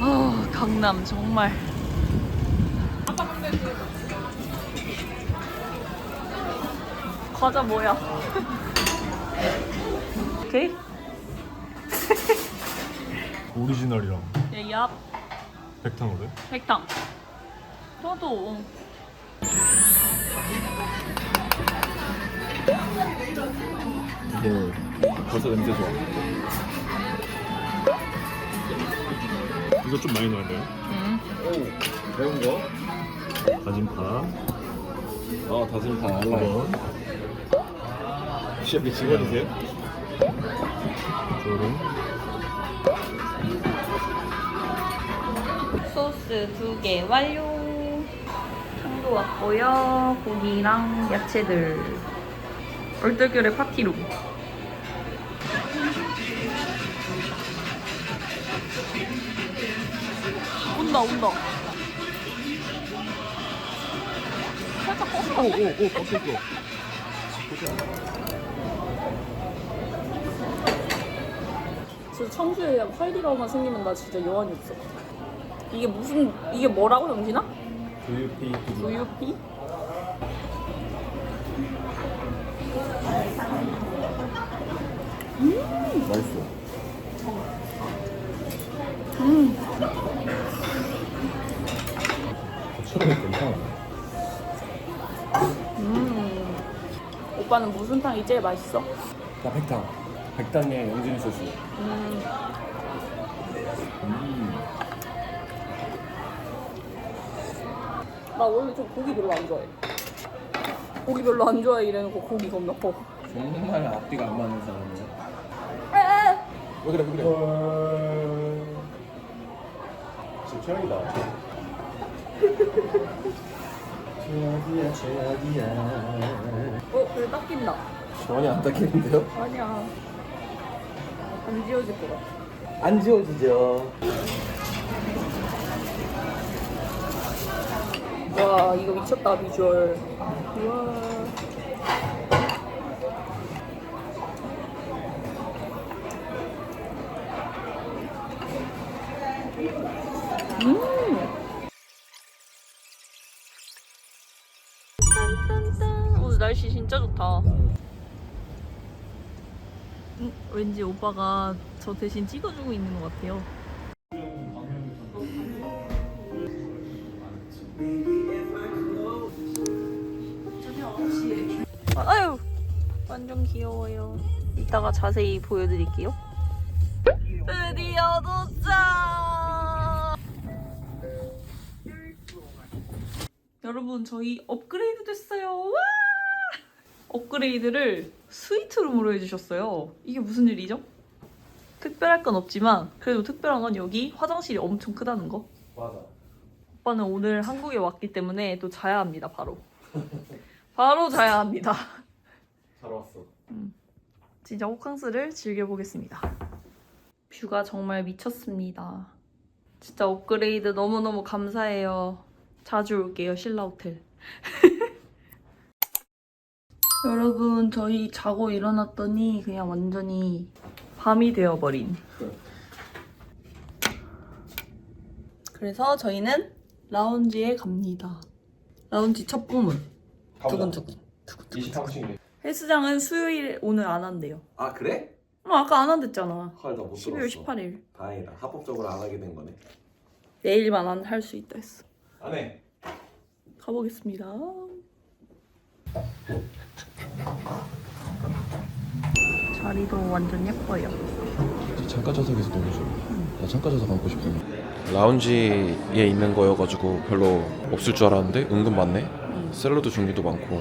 아 강남 정말 과자 뭐야? 오케이? 오리지널이랑 예, 얍 백탕으로 백탕 저도 이게 벌써 냄새 좋아 이거 좀 많이 넣어야 돼요 음. 오, 매운 거? 다진 파 어, 다진 파 알라. 한번 혹시 여기 직원이세요? 조름 소스 두 개 완료 향도 왔고요. 고기랑 야채들. 얼떨결에 파티룸. 온다 온다. 살짝 껐어 오, 오, 오, 꺾였어. 진짜 청주에 활디가오만 생기면 나 진짜 여한이 없어. 이게 무슨 이게 뭐라고 정신아? VP. VUP? 맛있어. 고추는 괜찮아. 음. 오빠는 무슨 탕이 제일 맛있어? 나 백탕. 백탕에 영진이 소스. 음. 음. 나 원래 좀 고기 별로 안 좋아해. 고기 별로 안 좋아해 이래놓고 고기 겁나 커. 정말 앞뒤가 안 맞는 사람이야. 에! 왜 그래, 왜 그래? 지금 최악이다. 최악이야, 최악이야. 어, 그래 닦인다. 전혀 안 닦이는데요? 아니야. 안 지워질 것 같아. 안 지워지죠. 와, 이거 미쳤다, 비주얼. 우와. 음! 오늘 날씨 진짜 좋다. 음, 왠지 오빠가 저 대신 찍어주고 있는 것 같아요. 완전 귀여워요. 이따가 자세히 보여드릴게요. 드디어 도착! 여러분, 저희 업그레이드 됐어요. 와! 업그레이드를 스위트룸으로 해주셨어요. 이게 무슨 일이죠? 특별할 건 없지만 그래도 특별한 건 여기 화장실이 엄청 크다는 거. 맞아. 오빠는 오늘 한국에 왔기 때문에 또 자야 합니다. 바로. 바로 자야 합니다. 잘 왔어. 진짜 호캉스를 즐겨보겠습니다. 뷰가 정말 미쳤습니다. 진짜 업그레이드 너무너무 감사해요. 자주 올게요, 신라 호텔. 여러분, 저희 자고 일어났더니 그냥 완전히 밤이 되어버린. 그래서 저희는 라운지에 갑니다. 라운지 첫 부문. 두근두근. 23층이네. 헬스장은 수요일 오늘 안 한대요. 아, 그래? 어, 아까 안 한댔잖아. 헐, 나못 12월 18일. 다행이다. 합법적으로 안 하게 된 거네. 내일만 할 수 있다 했어. 안 해. 가보겠습니다. 자리도 완전 예뻐요. 창가 좌석에서 너무 좋아. 나 창가 좌석 앉고 싶어. 라운지에 있는 거여가지고 별로 없을 줄 알았는데 은근 많네. 샐러드 종류도 많고.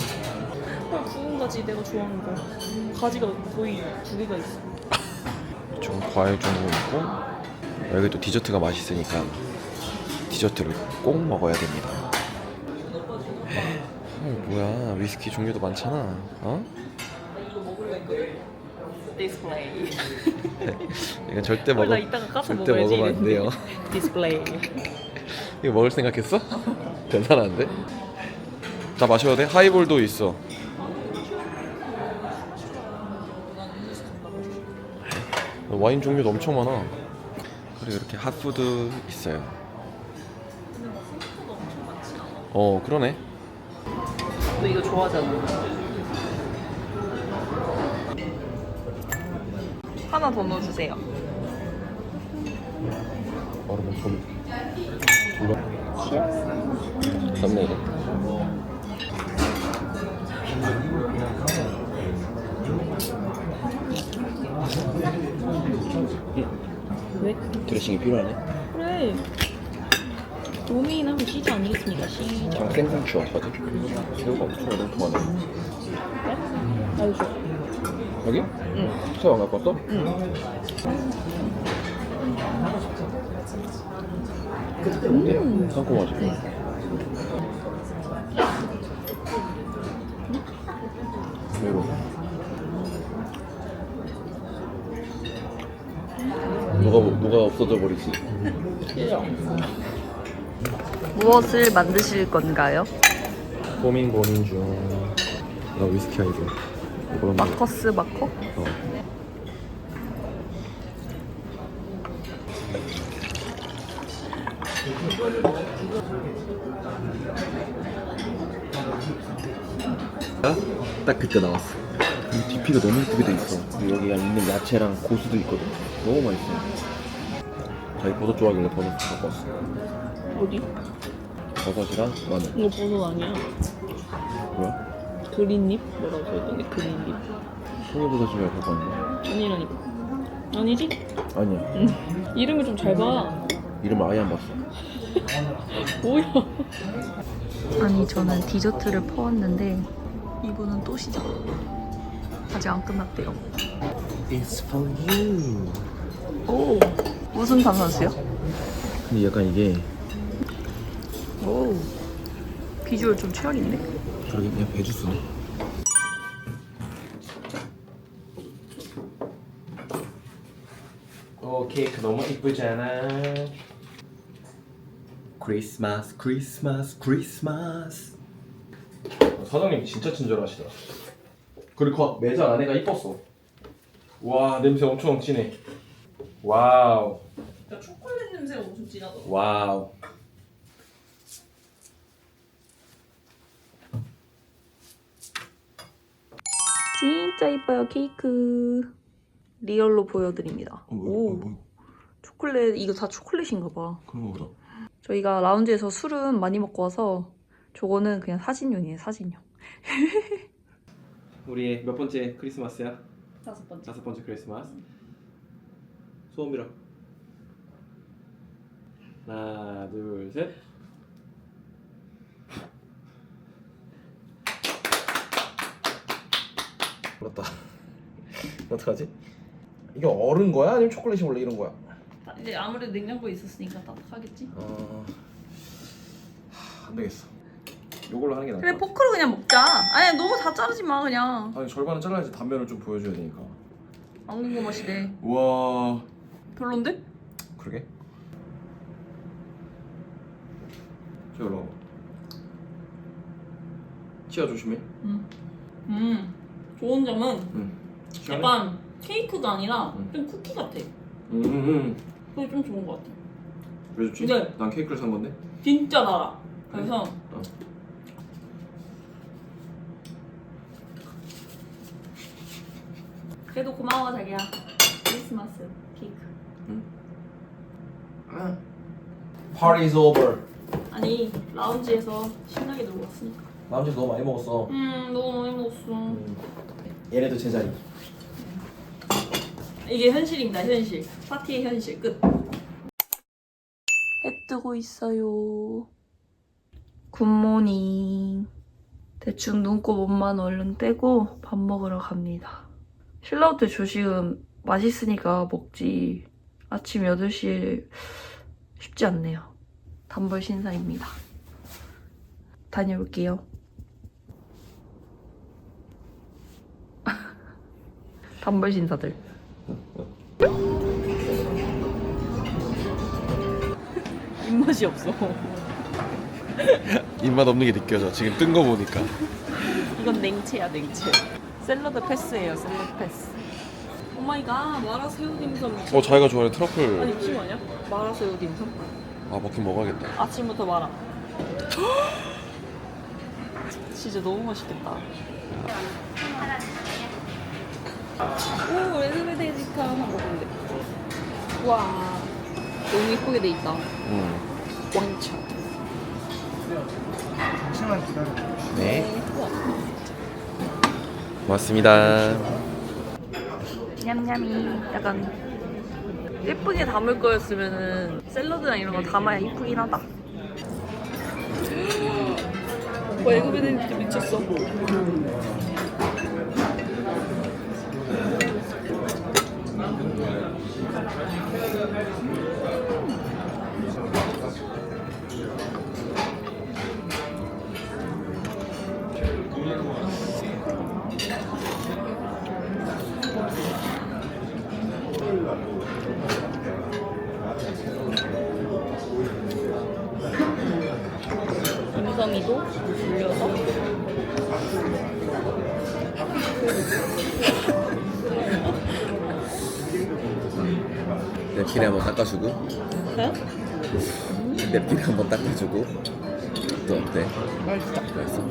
어, 가지 내가 좋아하는 거. 가지가 거의 두 개가 있어. 좀 과일 종류 있고 여기 또 디저트가 맛있으니까 디저트를 꼭 먹어야 됩니다. 헐 뭐야 위스키 종류도 많잖아. 어? 디스플레이. 이건 절대 헐, 먹어. 나 이따가 까서 절대 먹어야지 먹으면 안 돼요. 디스플레이. 이거 먹을 생각했어? 괜찮았는데? 나 마셔도 돼? 하이볼도 있어. 와인 종류도 엄청 많아. 그리고 이렇게 핫푸드 있어요. 어 그러네. 너 이거 좋아하잖아. 하나 더 넣어주세요. 얼음 좀. 이거. 왜? 드레싱이 필요하네. 그래. 로메인 하면 시즈 아니겠습니까? 시즈. 그냥 생상추 왔거든. 새우가 엄청 오랫동안에. 아이고. 여기? 응. 새우 안 갖고 왔어? 음. 상콤하지? 누가 누가 없어져 버리지? 무엇을 만드실 건가요? 고민 고민 중. 나 위스키야 이거. 이거 마커스 마커? 어. 딱 그때 나왔어. 이 DP가 너무 예쁘게 돼 있어. 그리고 여기가 있는 야채랑 고수도 있거든. 너무 맛있어. 자기 버섯 좋아하길래 버섯 갖고 왔어. 어디? 버섯이랑 마늘. 이거 버섯 아니야. 뭐야? 그린잎? 뭐라고 써있던데? 그린잎. 송이버섯이랑 갖고 왔네. 아니라니까. 아니지? 아니야. 이름을 좀 잘 봐. 이름 아예 안 봤어. 뭐야? 아니 저는 디저트를 퍼왔는데 이분은 또 시작. 아직 안 끝났대요. It's for you. 오 무슨 탄산수요? 근데 약간 이게 오 비주얼 좀 최열인데? 그러게 그냥 배주스네. 오 케이크 너무 이쁘잖아. 크리스마스 크리스마스 크리스마스. 사장님 진짜 친절하시다. 그리고 매장 안에가 이뻤어. 와 냄새 엄청 진해. 와우 야 초콜릿 냄새가 엄청 진하더라. 와우. 진짜 이뻐요 케이크. 리얼로 보여드립니다. 어, 오 초콜릿 이거 다 초콜릿인가 봐. 그런 거보다. 저희가 라운지에서 술은 많이 먹고 와서 저거는 그냥 사진용이에요 사진용. 우리의 몇 번째 크리스마스야? 다섯 번째. 다섯 번째 크리스마스. 소원 빌어. 하나, 둘, 셋. 그렇다. 어떡하지? 이게 얼은 거야? 아니면 초콜릿이 원래 이런 거야? 이제 아무래도 냉장고에 있었으니까 따뜻하겠지. 어... 하, 안 되겠어. 이걸로 하는 게 나을 그래 것 같아. 포크로 그냥 먹자. 아니 너무 다 자르지 마 그냥. 아니 절반은 잘라야지 단면을 좀 보여줘야 되니까. 안 궁금하시대. 우와. 별론데? 그러게. 저 올라가. 치아 조심해. 음. 좋은 점은 응. 시원해? 약간 케이크도 아니라 응. 좀 쿠키 같아. 응, 응, 응. 그게 좀 좋은 것 같아. 왜 좋지? 네. 난 케이크를 산 건데. 진짜 달아. 그래서 그래도 고마워 자기야. 크리스마스 케이크. Party's over. 아니 라운지에서 신나게 놀고 왔으니까. 남자 너무 많이 먹었어. 음 너무 많이 먹었어. 얘네도 제자리. 이게 현실입니다 현실. 파티의 현실 끝. 해 뜨고 있어요. 굿모닝. 대충 눈곱 옷만 얼른 떼고 밥 먹으러 갑니다. 신라호텔 조식은 맛있으니까 먹지. 아침 8시에 쉽지 않네요. 단벌 신사입니다. 다녀올게요. 단벌 신사들. 입맛이 없어. 입맛 없는 게 느껴져. 지금 뜬 거 보니까. 이건 냉채야 냉채. 샐러드 패스예요 샐러드 패스. 오마이갓 마라 새우 딤섬. 어 자기가 좋아하는 트러플. 아니 무슨 말이야? 마라 새우 딤섬? 아 먹긴 먹어야겠다. 아침부터 마라. 진짜 너무 맛있겠다. 오 레드베데지카 하나 먹었는데. 와 너무 이쁘게 돼 있다. 음. 왕차. 네. 고맙습니다. 냠냠이 약간 예쁘게 담을 거였으면은 샐러드랑 이런 거 담아야 이쁘긴 하다. 와 이거 베네딕트 미쳤어. dim 냅킨에 한번 닦아주고. 냅킨에 한번 닦아주고. 또 어때? 맛있다. 맛있어?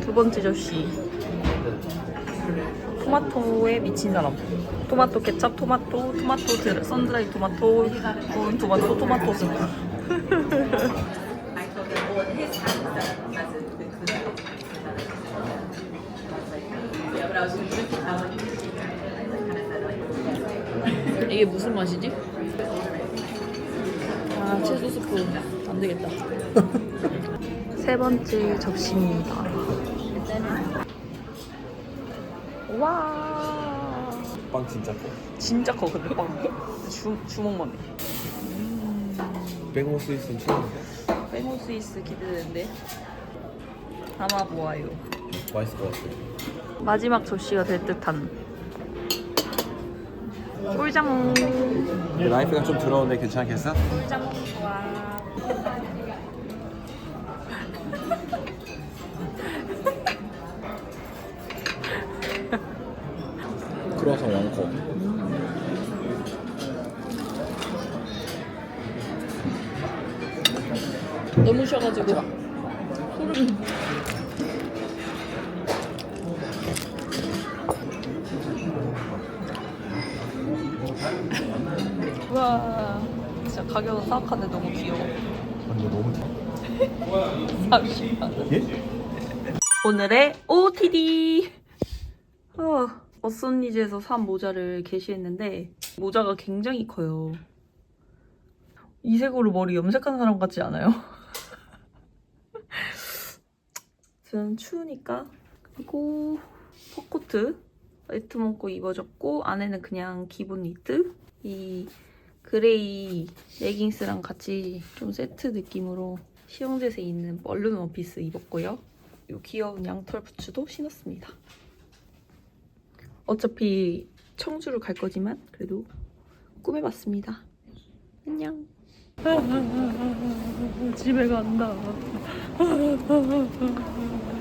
두 번째 접시 토마토에 미친 사람 토마토 케찹 토마토 토마토 드, 선드라이 토마토 구운 토마토 토마토 스프 이게 무슨 맛이지? 아 채소 스프 안 되겠다 세 번째 접시입니다. 와, 빵 진짜 커. 진짜 커 근데 빵 주, 주먹만 해. 백모 스위스는 처음. 페모 스위스 기대되는데 담아 보아요. 맛있을 것 같아. 마지막 접시가 될 듯한 꿀장 나이프가 좀 들어오는데 괜찮겠어? 꿀장 좋아. 크로아상 왕커. 너무 쉬어가지고 소름. 와, 진짜 가격은 사악한데 너무 귀여워. 아니 너무 30만 원. 예? 오늘의 OOTD. 어, 어썸니즈에서 산 모자를 게시했는데 모자가 굉장히 커요. 이 색으로 머리 염색한 사람 같지 않아요? 저는 추우니까 그리고 턱코트 니트 먹고 입어줬고 안에는 그냥 기본 니트 이 그레이 레깅스랑 같이 좀 세트 느낌으로 시용젯에 있는 멀룬 원피스 입었고요. 이 귀여운 양털 부츠도 신었습니다. 어차피 청주를 갈 거지만 그래도 꾸며봤습니다. 안녕. 집에 간다.